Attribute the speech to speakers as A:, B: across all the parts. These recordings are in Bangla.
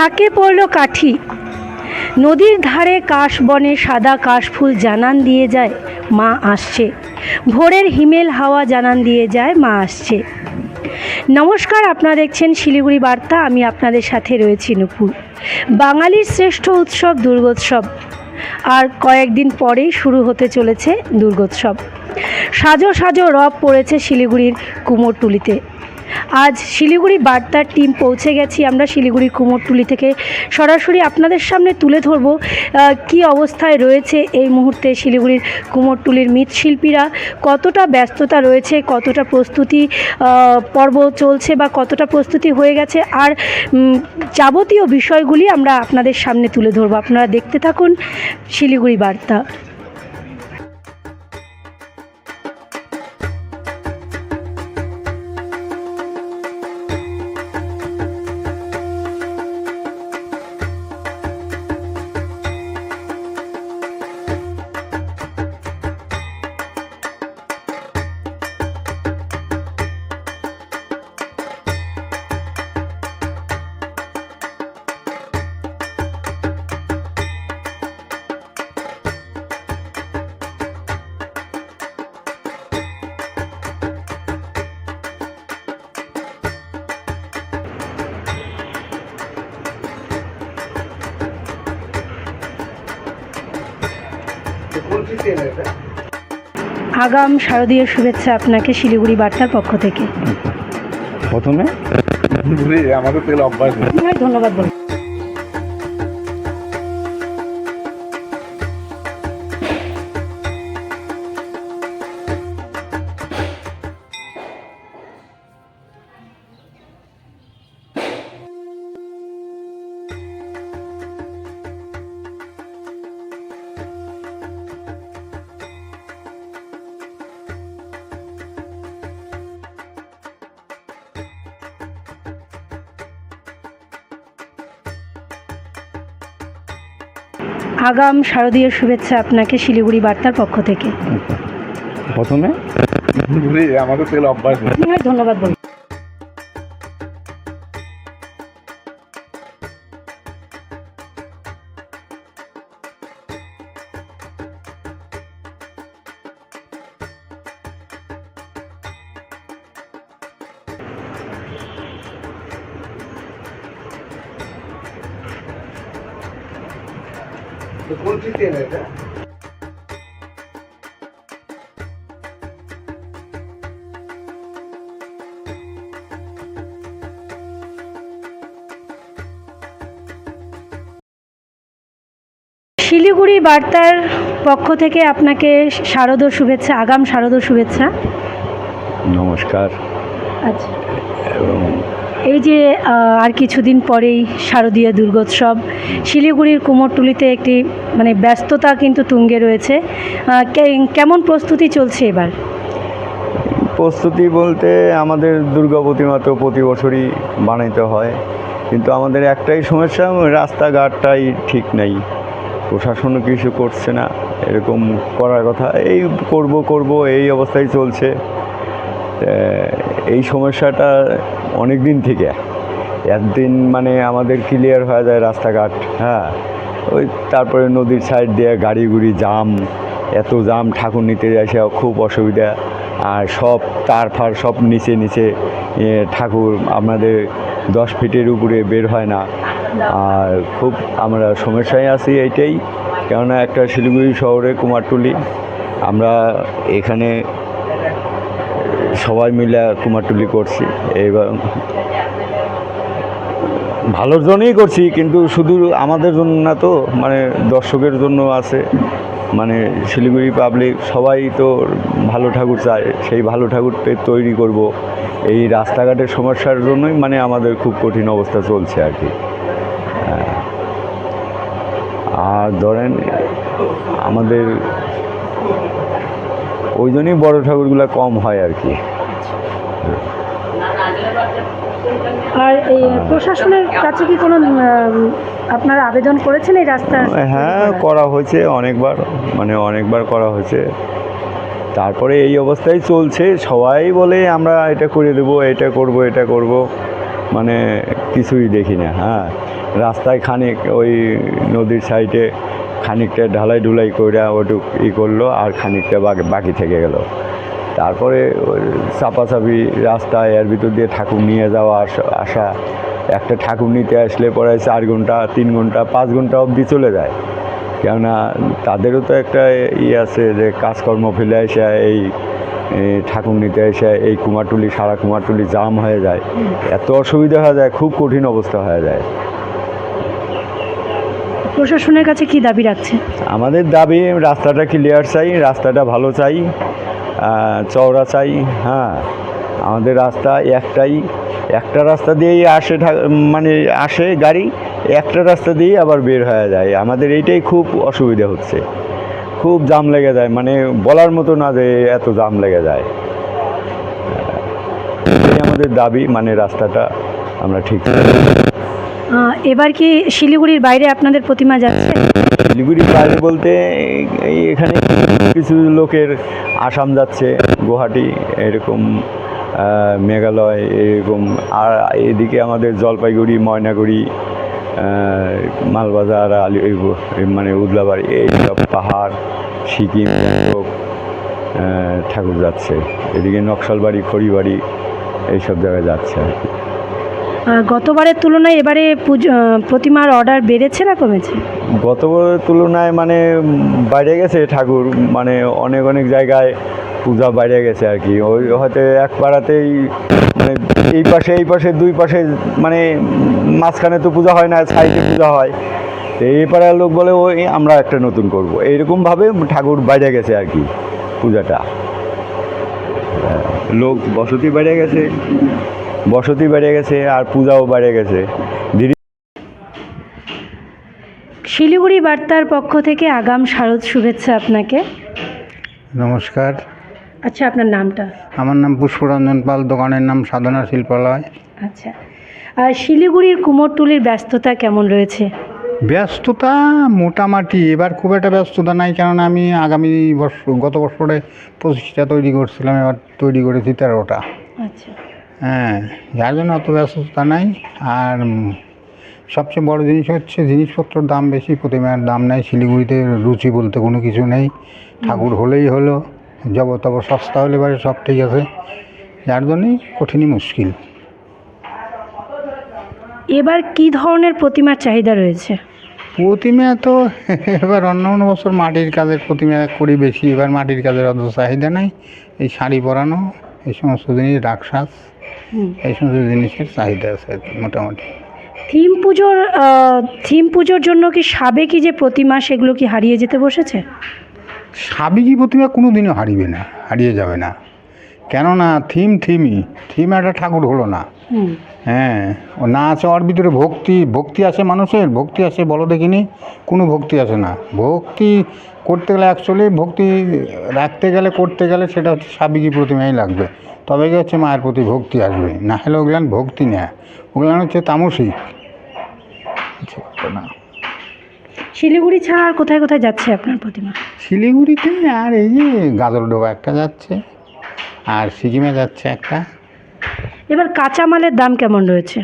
A: ঝাঁকে পড়ল কাঠি। নদীর ধারে কাশ বনে সাদা কাশফুল জানান দিয়ে যায়, মা আসছে। ভোরের হিমেল হাওয়া জানান দিয়ে যায়, মা আসছে। নমস্কার, আপনারা দেখছেন শিলিগুড়ি বার্তা। আমি আপনাদের সাথে রয়েছি নুপুর। বাঙালির শ্রেষ্ঠ উৎসব দুর্গোৎসব। আর কয়েকদিন পরেই শুরু হতে চলেছে দুর্গোৎসব। সাজো সাজো রব পড়েছে শিলিগুড়ির কুমোরটুলিতে। আজ শিলিগুড়ি বার্তার টিম পৌঁছে গেছি। আমরা শিলিগুড়ির কুমোরটুলি থেকে সরাসরি আপনাদের সামনে তুলে ধরব কি অবস্থায় রয়েছে এই মুহূর্তে শিলিগুড়ির কুমোরটুলির মৃৎশিল্পীরা, কতটা ব্যস্ততা রয়েছে, কতটা প্রস্তুতি পর্ব চলছে বা কতটা প্রস্তুতি হয়ে গেছে, আর যাবতীয় বিষয়গুলি আমরা আপনাদের সামনে তুলে ধরবো। আপনারা দেখতে থাকুন শিলিগুড়ি বার্তা। আগাম শারদীয় শুভেচ্ছা আপনাকে শিলিগুড়ি বার্তার পক্ষ থেকে।
B: প্রথমে?
C: আমাদের তেল অভ্যাস।
A: ধন্যবাদ বলুন আগাম শারদীয় শুভেচ্ছা আপনাকে শিলিগুড়ি বার্তার পক্ষ থেকে।
B: প্রথমে?
C: আমাদের অভ্যাস।
A: ধন্যবাদ বলুন।
C: কোন তেল এটা
A: শিলিগুড়ি বার্তার পক্ষ থেকে আপনাকে শারদ শুভেচ্ছা আগাম শারদ শুভেচ্ছা।
B: নমস্কার।
A: আচ্ছা।
B: এবং
A: এই যে আর কিছুদিন পরেই শারদীয় দুর্গোৎসব, শিলিগুড়ির কুমোরটুলিতে একটি মানে ব্যস্ততা কিন্তু তুঙ্গে রয়েছে। কেমন প্রস্তুতি চলছে এবার?
B: প্রস্তুতি বলতে আমাদের দুর্গা প্রতিমা তো প্রতি বছরই বানাইতে হয়। কিন্তু আমাদের একটাই সমস্যা, রাস্তাঘাটটাই ঠিক নেই। প্রশাসনও কিছু করছে না, এরকম করার কথা। এই করব করব, এই অবস্থায় চলছে। এই সমস্যাটা অনেক দিন থেকে। একদিন মানে আমাদের ক্লিয়ার হয়ে যায় রাস্তাঘাট হ্যাঁ? ওই তারপরে নদীর সাইড দিয়ে গাড়ি গুড়ি জাম, এত জাম, ঠাকুর নিতে আসে খুব অসুবিধা। আর সব তার ফার সব নিচে নিচে ঠাকুর আমাদের দশ ফিটের উপরে বের হয় না। আর খুব আমরা সমস্যায় আছি এইটাই। কেননা একটা শিলিগুড়ি শহরে, কুমারটুলি, আমরা এখানে সবাই মিলে কুমারটুলি করছি। এবং ভালোর জন্যই করছি, কিন্তু শুধু আমাদের জন্য না তো মানে দর্শকের জন্য আছে। মানে শিলিগুড়ি পাবলিক সবাই তো ভালো ঠাকুর চায়, সেই ভালো ঠাকুরটা তৈরি করব। এই রাস্তাঘাটের সমস্যার জন্যই মানে আমাদের খুব কঠিন অবস্থা চলছে আর কি। হ্যাঁ। আর ধরেন আমাদের ওই জন্যই বড় ঠাকুরগুলো কম হয় আর কি।
A: আর এই প্রশাসনের কাছে কি কোনো আপনারা আবেদন করেছেন এই রাস্তা?
B: হ্যাঁ করা হয়েছে অনেকবার মানে অনেকবার করা হয়েছে। তারপরে এই অবস্থায় চলছে সবাই বলে আমরা এটা করে দেবো এটা করব এটা করব। মানে কিছুই দেখি না হ্যাঁ। রাস্তায় খানিক ওই নদীর সাইডে খানিকটা ঢালাই ঢুলাই করে ওটুক ই করল আর খানিকটা বাকি থেকে গেল। তারপরে চাপাচাপি রাস্তায় এর ভিতর দিয়ে ঠাকুর নিয়ে যাওয়া আসা একটা ঠাকুর নিতে আসলে পরে চার ঘণ্টা, তিন ঘণ্টা, পাঁচ ঘণ্টা অবধি চলে যায়। কেননা তাদেরও তো একটা ই আছে যে কাজকর্ম ফেলে এসে এই ঠাকুর নিতে এসে এই কুমারটুলি, সারা কুমারটুলি জাম হয়ে যায়। এত অসুবিধা হয়ে যায়, খুব কঠিন অবস্থা হয়ে যায়।
A: প্রশাসনের কাছে কি দাবি রাখছে?
B: আমাদের দাবি, রাস্তাটা ক্লিয়ার চাই, রাস্তাটা ভালো চাই চওড়া চাই হ্যাঁ। আমাদের রাস্তা একটাই, একটা রাস্তা দিয়েই আসে মানে আসে গাড়ি, একটা রাস্তা দিয়েই আবার বের হয়ে যায়। আমাদের এইটাই খুব অসুবিধা হচ্ছে। খুব জাম লেগে যায় মানে বলার মতো না যে এত জাম লেগে যায়। আমাদের দাবি মানে রাস্তাটা আমরা ঠিক
A: এবার কি শিলিগুড়ির বাইরে আপনাদের প্রতিমা যাচ্ছে?
B: শিলিগুড়ির বাইরে বলতে এখানে কিছু লোকের আসাম যাচ্ছে, গুয়াহাটি, এরকম মেঘালয়, এরকম, আর এদিকে আমাদের জলপাইগুড়ি, ময়নাগুড়ি মালবাজার, আলি মানে উদলাবাড়ি এইসব পাহাড়, সিকিম ঠাকুর যাচ্ছে। এদিকে নকশালবাড়ি, খড়িবাড়ি, এইসব জায়গায় যাচ্ছে আর কি।
A: গতবারের তুলনায় এবারে প্রতিমার অর্ডার বেড়েছে না কমেছে?
B: গত বছরের তুলনায় মানে বাইরে গেছে ঠাকুর মানে অনেক অনেক জায়গায় পূজা বাইরে গেছে আর কি। ওই হয়তো এক পাড়াতেই মানে এই পাশে এই পাশে দুই পাশে মানে মাঝখানে তো পূজা হয় না সাইডে পূজা হয়। তো এই পাড়ার লোক বলে ওই আমরা একটা নতুন করব। এইরকমভাবে ঠাকুর বাইরে গেছে আর কি পূজাটা। হ্যাঁ, লোক বসতি বেড়ে গেছে। বসতি বেড়ে গেছে আর পূজাও বেড়ে গেছে।
A: শিলিগুড়ি বার্তার পক্ষ থেকে আগাম শারদ শুভেচ্ছা আপনাকে।
D: নমস্কার।
A: আচ্ছা আপনার নামটা?
D: আমার নাম পুষ্পরঞ্জন পাল দোকানের নাম সাধনা শিল্পালয়।
A: আচ্ছা। আর শিলিগুড়ির কুমোরটুলির ব্যস্ততা কেমন রয়েছে?
D: ব্যস্ততা মোটামুটি এবার খুব একটা ব্যস্ততা নাই কেননা আমি আগামী বর্ষ গত বছরে পঁচিশটা তৈরি করছিলাম এবার তৈরি করেছি তেরোটা।
A: আচ্ছা।
D: হ্যাঁ যার জন্য অত ব্যস্ততা নাই। আর সবচেয়ে বড় জিনিস হচ্ছে জিনিসপত্রের দাম বেশি প্রতিমার দাম নেই শিলিগুড়িতে রুচি বলতে কোনো কিছু নেই। ঠাকুর হলেই হলো জব তব সস্তা হলে এবারে সব ঠিক আছে। যার জন্যই কঠিনই মুশকিল।
A: এবার কি ধরনের প্রতিমার চাহিদা রয়েছে?
D: প্রতিমা তো এবার অন্য অন্য বছর মাটির কাজের প্রতিমা করি বেশি এবার মাটির কাজের অত চাহিদা নাই। এই শাড়ি পরানো এই সমস্ত জিনিস রাকসাজ
A: হুম।
D: এই সমস্ত জিনিসের চাহিদা আছে আর কি মোটামুটি।
A: থিম পুজোর থিম পুজোর জন্য কি সাবেকি যে প্রতিমা সেগুলো কি হারিয়ে যেতে বসেছে?
D: সাবেকি প্রতিমা কোনো দিনও হারিবে না হারিয়ে যাবে না। কেননা থিম থিমই থিম একটা ঠাকুর হলো না। হ্যাঁ ও না আছে ওর ভিতরে ভক্তি ভক্তি আছে মানুষের ভক্তি আছে বলো দেখিনি কোনো ভক্তি আছে না। ভক্তি করতে গেলে অ্যাকচুয়ালি ভক্তি রাখতে গেলে করতে গেলে সেটা হচ্ছে সাবেকি প্রতিমাই লাগবে। তবে কি হচ্ছে মায়ের প্রতি ভক্তি আসবে? না হলে ওগুলান ভক্তি নেয়। ওগুলান হচ্ছে তামসিক কিছু না।
A: শিলিগুড়ি ছাড়া আর কোথায় কোথায় যাচ্ছে আপনার প্রতিমা?
D: শিলিগুড়িতে আর এই যে গাজরডোবা একটা যাচ্ছে আর সিকিমে যাচ্ছে একটা।
A: এবার কাঁচামালের দাম কেমন রয়েছে?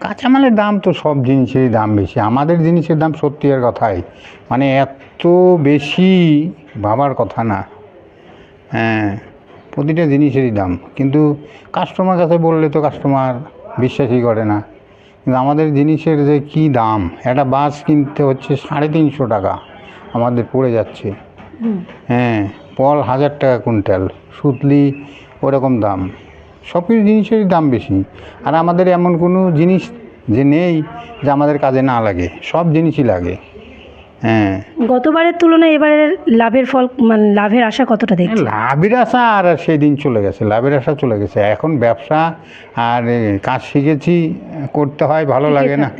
D: কাঁচামালের দাম তো সব জিনিসেরই দাম বেশি। আমাদের জিনিসের দাম সত্যি এর কথাই। মানে এত বেশি ভাবার কথা না। হ্যাঁ। প্রতিটা জিনিসেরই দাম। কিন্তু কাস্টমার কাছে বললে তো কাস্টমার বিশ্বাসই করে না। কিন্তু আমাদের জিনিসের যে কি দাম একটা বাস কিনতে হচ্ছে সাড়ে তিনশো টাকা। আমাদের পড়ে যাচ্ছে। হ্যাঁ পল হাজার টাকা কুইন্টাল সুতলি ওরকম দাম। সব কিছু জিনিসেরই দাম বেশি। আর আমাদের এমন কোনো জিনিস যে নেই যে আমাদের কাজে না লাগে সব জিনিসই লাগে। হ্যাঁ।
A: গতবারের তুলনায় এবারের লাভের ফল মানে লাভের আশা কতটা দেখছে
D: লাভের আশা আর সেই দিন চলে গেছে লাভের আশা চলে গেছে। এখন ব্যবসা আর কাজ শিখেছি করতে হয় ভালো লাগে না।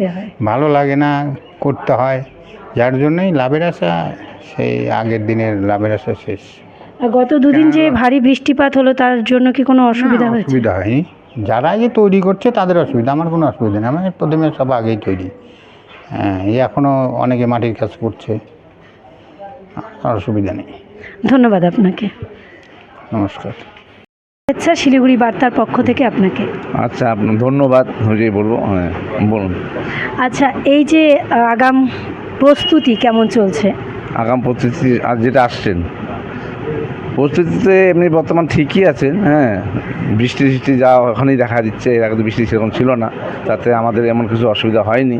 D: ভালো লাগে না করতে হয়। যার জন্যই লাভের আশা সেই আগের দিনের লাভের আশা শেষ।
A: আর গত দুদিন যে ভারী বৃষ্টিপাত হলো তার জন্য কি কোনো অসুবিধা হয়েছে?
D: অসুবিধা হয়নি। যারা যে তৈরি করছে তাদের অসুবিধা। আমার কোনো অসুবিধা নেই। আমার প্রথমে সব আগেই তৈরি। হ্যাঁ এই এখনও অনেকে মাটির কাজ করছে। আর অসুবিধা নেই।
A: ধন্যবাদ আপনাকে।
D: নমস্কার।
A: আচ্ছা শিলিগুড়ি বার্তার পক্ষ থেকে আপনাকে।
C: আচ্ছা আপনার ধন্যবাদ হয়ে বলব হ্যাঁ বলুন।
A: আচ্ছা এই যে আগাম প্রস্তুতি কেমন চলছে?
C: আগাম প্রস্তুতি আর যেটা আসছেন প্রস্তুতিতে এমনি বর্তমান ঠিকই আছেন হ্যাঁ। বৃষ্টি বৃষ্টি যা ওখানেই দেখা দিচ্ছে, এর আগে তো বৃষ্টি সেরকম ছিল না, তাতে আমাদের এমন কিছু অসুবিধা হয়নি।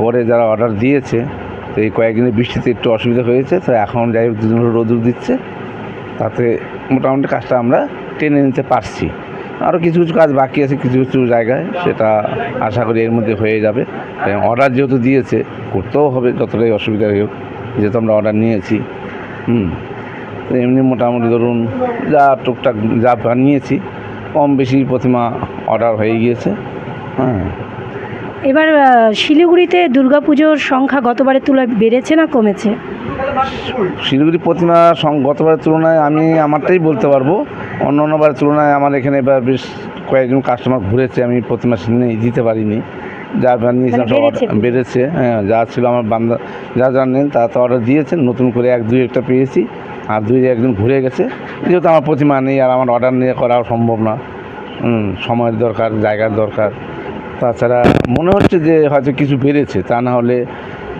C: পরে যারা অর্ডার দিয়েছে, তো এই কয়েকদিনের বৃষ্টিতে একটু অসুবিধা হয়েছে, তো এখন যাই হোক দুদিন রোদুর দিচ্ছে, তাতে মোটামুটি কাজটা আমরা টেনে নিতে পারছি। আরও কিছু কিছু কাজ বাকি আছে কিছু কিছু জায়গায়, সেটা আশা করি এর মধ্যে হয়ে যাবে। অর্ডার যেহেতু দিয়েছে, করতেও হবে, যতটাই অসুবিধা হোক, যেহেতু আমরা অর্ডার নিয়েছি, হুম। এমনি মোটামুটি ধরুন যা টুকটাক যা বানিয়েছি কম বেশি প্রতিমা অর্ডার হয়ে গিয়েছে। হ্যাঁ।
A: এবার শিলিগুড়িতে দুর্গাপুজোর সংখ্যা গতবারের তুলনায় বেড়েছে না কমেছে?
C: শিলিগুড়ি প্রতিমা গতবারের তুলনায় আমি আমারটাই বলতে পারব। অন্য অন্যবারের তুলনায় আমার এখানে এবার বেশ কয়েকজন কাস্টমার ঘুরেছে আমি প্রতিমা নেই দিতে পারিনি। যা বানিয়েছিলাম
A: মানে
C: সব
A: বেড়েছে?
C: বেড়েছে হ্যাঁ যা ছিল আমার বান্দা যা যা নেন তা তো অর্ডার দিয়েছেন নতুন করে এক দুই একটা পেয়েছি। আর দুই একজন ঘুরে গেছে যেহেতু আমার প্রতিমা নেই আর আমার অর্ডার নিয়ে করাও সম্ভব না। সময়ের দরকার জায়গার দরকার। তাছাড়া মনে হচ্ছে যে হয়তো কিছু বেড়েছে তা না হলে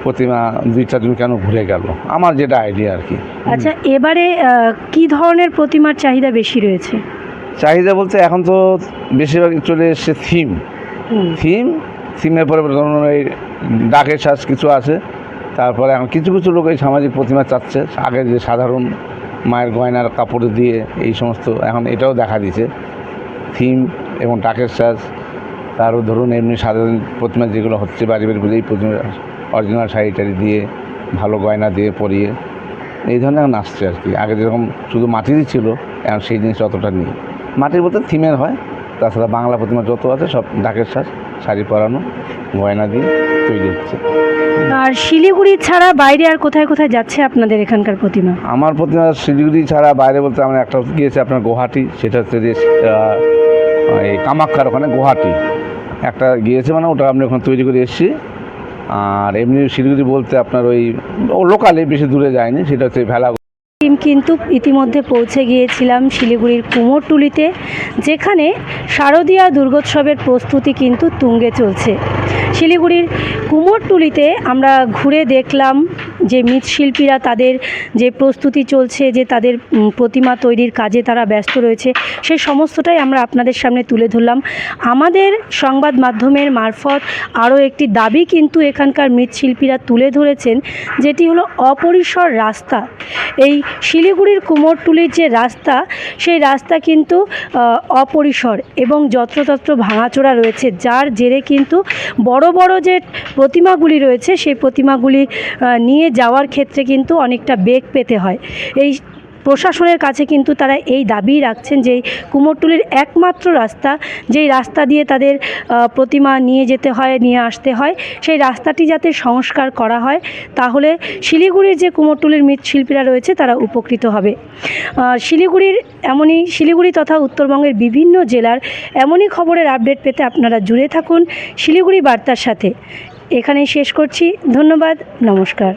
C: প্রতিমা দুই চারজন কেন ঘুরে গেল? আমার যেটা আইডিয়া আর কি।
A: আচ্ছা এবারে কি ধরনের প্রতিমার চাহিদা বেশি রয়েছে?
C: চাহিদা বলতে এখন তো বেশিরভাগ চলে এসছে থিম থিম থিমের পরে ধরুন এই ডাকের শ্বাস কিছু আছে। তারপরে এখন কিছু কিছু লোক এই সামাজিক প্রতিমা চাচ্ছে। আগে যে সাধারণ মায়ের গয়নার কাপড় দিয়ে এই সমস্ত এখন এটাও দেখা দিছে থিম এবং ডাকের শ্বাস তারও ধরুন এমনি সাধারণ প্রতিমা যেগুলো হচ্ছে বাড়ি বাড়ি পুজো, এই প্রতিমা অরিজিনাল শাড়ি দিয়ে ভালো গয়না দিয়ে পরিয়ে এই ধরনের এখন আসছে আর কি। আগে যেরকম শুধু মাটিরই ছিল এখন সেই জিনিস অতটা নেই। মাটির বলতে থিমের হয় তাছাড়া বাংলা প্রতিমা যত আছে সব ডাকের শ্বাস শাড়ি পরানো গয়না দিয়ে তৈরি হচ্ছে।
A: আর শিলিগুড়ি ছাড়া বাইরে আর কোথায় কোথায় যাচ্ছে আপনাদের এখানকার প্রতিমা?
C: আমার প্রতিমা শিলিগুড়ি ছাড়া বাইরে বলতে আমরা একটা গিয়েছি আপনার গুয়াহাটি সেটা হচ্ছে যে এই কামাখ্যার ওখানে গুয়াহাটি। একটা গিয়েছে মানে ওটা আপনি ওখানে তৈরি করে এসেছি। আর এমনি শিলিগুড়ি বলতে আপনার ওই লোকালে বেশি দূরে যায়নি সেটা হচ্ছে ভেলা
A: টিম কিন্তু ইতিমধ্যে পৌঁছে গিয়েছিলাম শিলিগুড়ির কুমোরটুলিতে, যেখানে শারদীয়া দুর্গোৎসবের প্রস্তুতি কিন্তু তুঙ্গে চলছে। শিলিগুড়ির কুমোরটুলিতে আমরা ঘুরে দেখলাম যে মৃৎশিল্পীরা তাদের যে প্রস্তুতি চলছে, যে তাদের প্রতিমা তৈরির কাজে তারা ব্যস্ত রয়েছে সেই সমস্তটাই আমরা আপনাদের সামনে তুলে ধরলাম। আমাদের সংবাদ মাধ্যমের মারফত আরও একটি দাবি কিন্তু এখানকার মৃৎশিল্পীরা তুলে ধরেছেন, যেটি হলো অপরিসর রাস্তা। এই শিলিগুড়ির কুমোরটুলির যে রাস্তা, সেই রাস্তা কিন্তু অপরিসর এবং যত্রতত্র ভাঙাচোরা রয়েছে। যার জেরে কিন্তু বড় বড় যে প্রতিমাগুলি রয়েছে, সেই প্রতিমাগুলি নিয়ে যাওয়ার ক্ষেত্রে কিন্তু অনেকটা বেগ পেতে হয়। এই প্রশাসনের কাছে কিন্তু তারা এই দাবি রাখছেন যে কুমোরটুলির একমাত্র রাস্তা, যেই রাস্তা দিয়ে তাদের প্রতিমা নিয়ে যেতে হয়, নিয়ে আসতে হয়, সেই রাস্তাটি যাতে সংস্কার করা হয়, তাহলে শিলিগুড়ির যে কুমোরটুলির মৃৎশিল্পীরা রয়েছে, তারা উপকৃত হবে। শিলিগুড়ির এমনই, শিলিগুড়ি তথা উত্তরবঙ্গের বিভিন্ন জেলার এমনই খবরের আপডেট পেতে আপনারা জুড়ে থাকুন শিলিগুড়ি বার্তার সাথে। এখানেই শেষ করছি। ধন্যবাদ, নমস্কার।